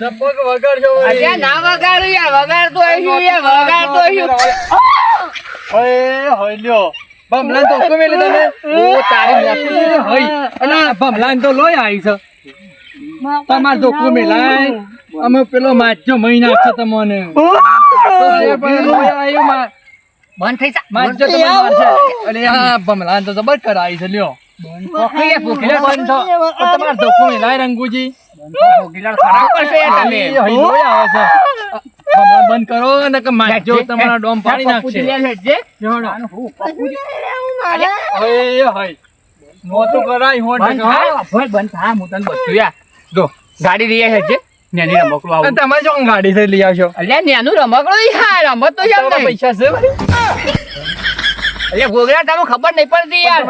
ધપક વગાડજો વળી. ના વગાડું યાર વગાડતો હશું યાર વગાડતો હશું ઓય હોય ભમલાન તો હુકમ એટલે તમે ઓ તારી નાખી હોય અને ભમલાન તો લોય આવી છે. તમાર તો લાય અમે પેલો માજો મહિના નાખશે તમને. તો એ પણ લોય આવ્યો મા- બંધ થઈ જા. માજો તમને મારશે. અરે આ ભમલાન તો જબર કરાવી છે લ્યો. પોખરી યાર, બંધ તમાર ધોકો હુકમ લાય રંગુજી. પોખરીલાલ ખરાબ કરશે તમે. લોય આવે છે. ભમલાન બંધ કરો ને કે માજો તમારા ડોમ પાડી નાખશે. જોડો. ઓય હોય મોતું કરાય હોટ બંધ થા, ભાઈ બંધ થા, હું તને બધું યા જો, ગાડી લઈ છે નેની રમકડું આવું. તમે જો ગાડી થી લઈ આવશો. અલ્યા નેનું રમકડું યાર રમત તો જેમ નહીં. પૈસા છે અલ્યા ગોગરા તમે ખબર નહીં પડતી યાર.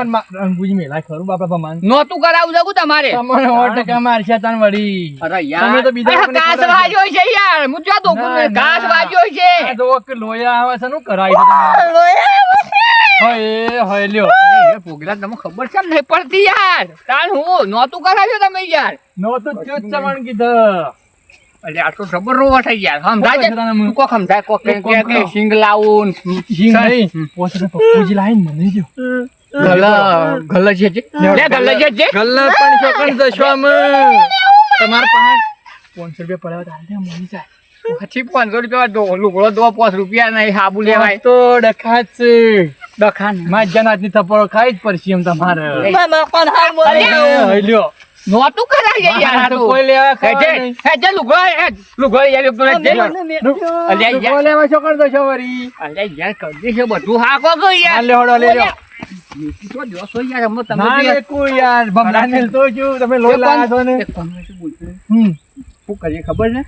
રંગુજી મેલાય ખરું બાપા ભમાન નોતું કરાવું જગું તમારે. તમને સો ટકા મારશે તન વળી. અરે તમે તો બીજા કાસ કરાવી. વાગ્યો છે યાર. હું ત્યાં તો કાસ વાજ્યો છે આ જો કે લોયા આવે છે નું કરાય છે તમારે? હોય હોય લ્યો. ગોગરા તમે ખબર છે નહીં પડતી યાર. તાન હું નોતું કરાવ્યો તમે યાર. નોતું તો ચૂત ચમણ કીધું. અરે આ જબર રોવા થઈ યાર સમજાય છે? કોક જણાને હું- કોક સમજાય? કોક કોક કે કે સિંગ લાવું હિંગ નહીં પોતે પપ્પુજી લાઈન મને જો. ગલ ગલ છે જે લે ગલ છે જે. ગલ્લે પણ ચોકણ દશો અમે તમાર પાંચ પાંચસો રૂપિયા પડ્યા હતા હાલ દે, જાય. પછી પાંચસો રૂપિયા દો લુગડો દો પાંચ રૂપિયા નહીં હાબુ લેવાય. તો ડખાત છે. દખાન માજા નાચની થપ્પડો ખાઈ જ પડશે એમ તમારે. લ્યો નોતું કરાય યાર તો તો કોઈ લેવા હે જે ખાવા નહીં. હે જે લુગડો હે લુગડો યાર લુગડો જે અલ્યા તો યાર. કોઈ લેવા ચોકણ દશો વળી અલ્યા યાર કરી છે બધું હાકો તો યાર. હાલ લે હોડો લે. લ્યો તો જોશો યાર હમણાં તમે ના તો યાર- લેકું યાર ભમરા તમે લોહી લાયા છો ને? એક પંદર શું બોલતો? હમ. શું કરીએ ખબર છે?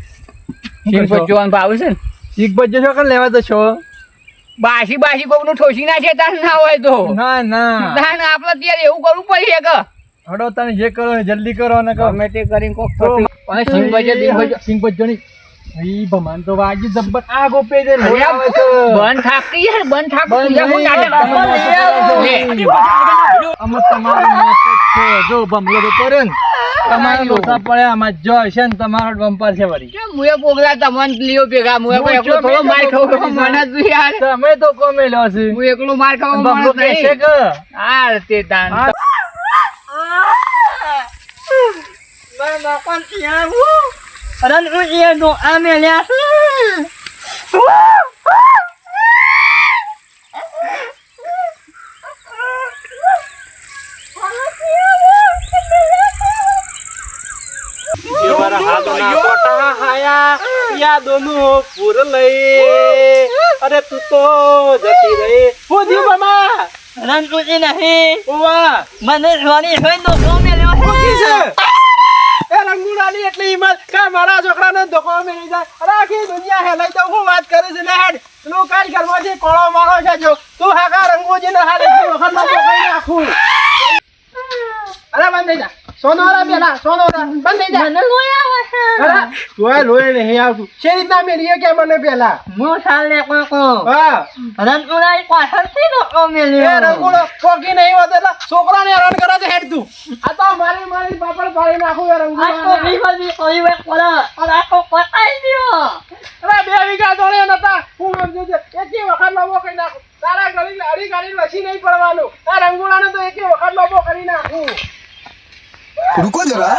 સિંગ કરશો? ભાવ છે ને? એક બજે ચોકણ લેવા દશો બાસી બાસી કોકનું ઠોસી નાખે તાર ના હોય તો. ના ના. ના આપણે ત્યારે એવું કરવું પડશે કે હડો તમે જે કરો જલ્દી કરો ને કહો. ગમે તે કરીને કોક અને સિંગ બજે બિંગ બજે સિંગ નહીં ઈ ભમાન તો વાગી જબ્બર. આ ગોપે છે. બન થાકતી યાર બન બંધ યાર, હું. લે. આમાં તમારું માથે છે. જો ભમલો તો પરન તમારા લોસા પડ્યા આમાં જો હશે ને તમારો બમ્પર છે વળી. મુએ પોગલા તમન લિયો ભેગા. મુએ કોઈ એકલો થોડો માર ખાવો મને જ યાર તમે તો કોમેલો છે. હું એકલો માર ખાવ મને નહીં. કે? હાર તે તાન. આ યાદોનું પૂર લઈ. અરે તું તો જતી રહી. હું થયું મામા. રણકુજી નહીં. ઓવા મને રોની હોય તો ગમે લેવા છે. એ રંગુડાની એટલી હિંમત કે મારા છોકરાને ધોકો મેળી જાય. અરે આખી દુનિયા હેલાઈ તો હું વાત કરે છે ને હેડ. તું કાલ ઘરમાંથી કોળો મારો છે જો. તું હાકા રંગુજીને હાલ વખતમાં પકડી નાખું અરે બંધ થઈ જા. સોનો રા પેલા, સોનો રા. બંધ થઈ જા. મને અરે તોય લોહી નહીં આવતું છે રીતના મેલીએ કે મને પેલા? હું સાલે કોઈ કો હા. રંગુડા એક પાછળથી લોકો મેલ્યો એ રંગુડો કોકી નહીં હોતો એટલે છોકરાને હેરાન કરે છે હેડ તું. આ તો મારી મારી પાપડ પાડી નાખું એ રંગુડા આ તો નહીં બધી કોઈ વે કોલા અને આ તો પતાઈ દયો. અરે બે વીઘા દોડે નતા. હું સમજુ છે એકી વખત લાવો કઈ નાખું. તારા ગળી અડી ગળી લસી નહીં પડવાનું. આ રંગુડાને તો એકી વખત લાવો કરી નાખું. રૂકો જરા.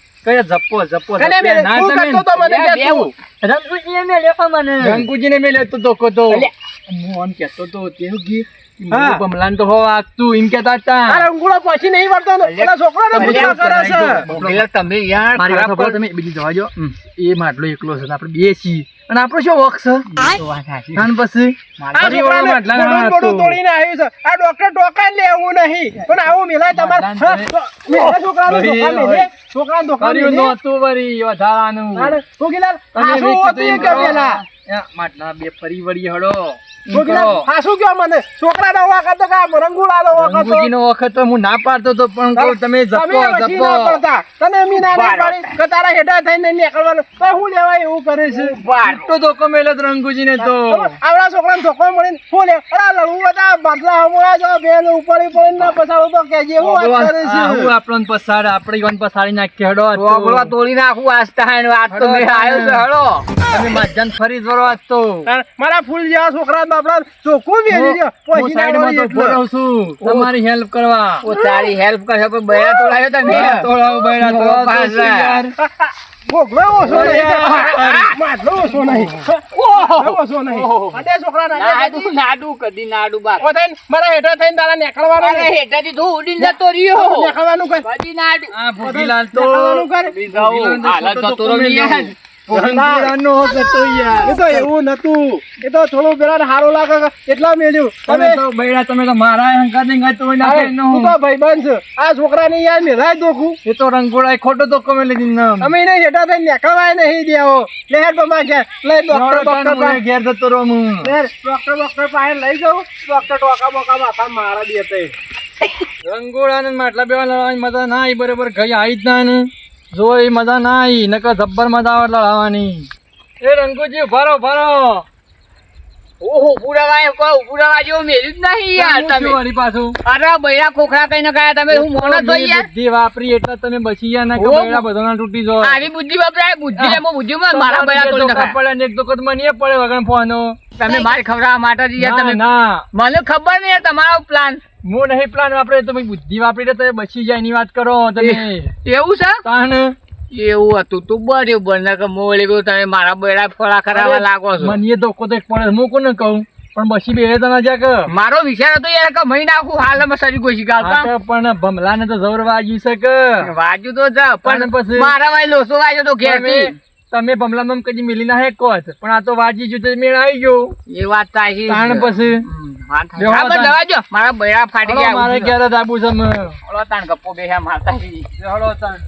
કયા જપ્પો જપ્પો. મેલ્યો? ના તું તમે કરતો તો મને બે- કે તું. રણકુજીએ મેલ્યો પણ મને ગંગુજીને મેલ્યો તો ધોકો હું આમ કહેતો તો તેનું કી બમલાન તો હો આગતું એમ કહેતા હતા. આ રંગુડો પછી નહીં વળતો પેલા છોકરાને અલ્યા, પૂછવા કરે છે. તમે યાર મારી વાત સાંભળો તમે બીજી જવા જો એ માટલો એકલો છે આપણે બે છીએ. અને આપણો શું વખ છે? પછી? આ વળો. તોડીને આવ્યું છે. ડોક્ટર ટોકાઈ લેવું નહીં. પણ આવું મિલાય તમારે. છોકરા તો મેલા છોકરાનો ભાઈ, ધોકા હવે. મેલે છોકરાને ધોકા કર્યું મેલી. નહોતું વળી વધારાનું તમે હાસું વેચી હોતું કે પેલા? માટલા બે ફરી વળી હળો હું ના પાડતો તો પછી જપો ના ધોકો મેલ્યો તો રંગુજીને તો. આવડા છોકરાને ધોકો મળીને શું લે? લડવું બધા બાટલા હમણાં જો બેન ઉપર પડીને ના પસાડું તો આ હું છે? પસાડ આપણે ઈવન પસાડી તો. ટોપલો તોડી નાખું આસ્તા આજ તો મેં આવ્યો છે તમે મજાને ફરી જ આજ તો. મારા ફૂલ જેવા છોકરા બાપડા ચોખ્ખું ગયો હું પછી સાઈડમાં તો એટલે. છું. તમારી હેલ્પ કરવા. ઓ તારી હેલ્પ કરશે પણ બૈરા તોડાયો તમે. તોડાવ બૈરા તો પાસ યાર ભોગવો ઓછો નહીં. માટલો ઓછો નહીં. ઓછો નહીં. અડે છોકરા ના નાડું નાડું કદી નાડું બાપ ઓ થઈને મારા હેઠળ થઈને તારા નીકળવાનું અરે તું ઉડીને જતો રહ્યો. નીકળવાનું કઈ? કદી નાડું. આ ભોગીલાલ તો નીકળવાનું કર. ભોગીલાલ તો હાલત ખોટો જતો ધોકો રહ્યો તો એવું નતું. એ તો થોડું પેલા સારું લાગે એટલા તમે તમે તો બૈરા તમે તો મારા હંકા દેંગા તો અરે, નાખે તું તો ભાઈબંધ છે. આ છોકરાને યાર મેલાય દોખું. એ તો રંગોળાએ ખોટો ધોકો મેલી દીધો અમે એને હેઠા થઈને નીકળવાય નહીં દેવો. ઘેર. લઈ ડોક્ટર ડોક્ટર ઘેર જતો રહું હું. ડોક્ટર ડોક્ટર પાસે લઈ જાઉં. ડોક્ટર ટોકા બોકા માથા મારા દે તે. રંગોળા ને માટલા બેવા લડવાની મજા ના બરોબર ગઈ આવી જ ના ને. જો એ મજા ના આવી નકર જબ્બર મજા આવે લડાવવાની એ રંગુજી ભરો ભરો ઓહો પુરાવા કો પુરાવા જેવો મેલ્યું જ નહીં યાર તમે. વળી પાછું? અરે બૈરા ખોખરા કઈ ને ગયા તમે હું મોણ જ યાર. બુદ્ધિ વાપરી એટલે તમે બચી ગયા ના કે બૈરા બધાના તૂટી જો આવી બુદ્ધિ વાપરાય બુદ્ધિ એમાં બુદ્ધિ મારા બૈરા તોડી નખાય. પડે ને એક તો કદ મને પડે વગર ફોનો. તમે માર ખવડાવવા માટે જ તમે ના. મને ખબર નહીં તમારો પ્લાન હું નહીં પ્લાન વાપરે તમે બુદ્ધિ વાપરી તો તમે બચી જાય એની વાત કરો તમે. એવું છે? તાણ? એવું હતું તું બરાબર ને કે મોળી ગયું તમે મારા બેડા ફળા કરાવવા લાગો છો. મને ધોકો તો પડે હું કોને કહું? પણ બસી બે તો ના જાક મારો વિચાર હતો યાર કે મહી નાખું હાલમાં સરી કોઈ શીખાવતા પણ ભમલાને તો જોર વાજ્યું છે કે. વાજ્યું તો જ પણ મારા ભાઈ લોસો વાજ્યો તો ઘેરથી. તમે ભમલામાં કદી મિલી ના હે કોત પણ આ તો વાજી ગયું મેળ આવી ગયો એ વાત તાહી. તાણ પછી. મારા બૈરા ફાટી ગયા મારે ક્યારે દાબુ છે. હળો તાણ ગપ્પો બેહ્યા મારતા હળો તાણ.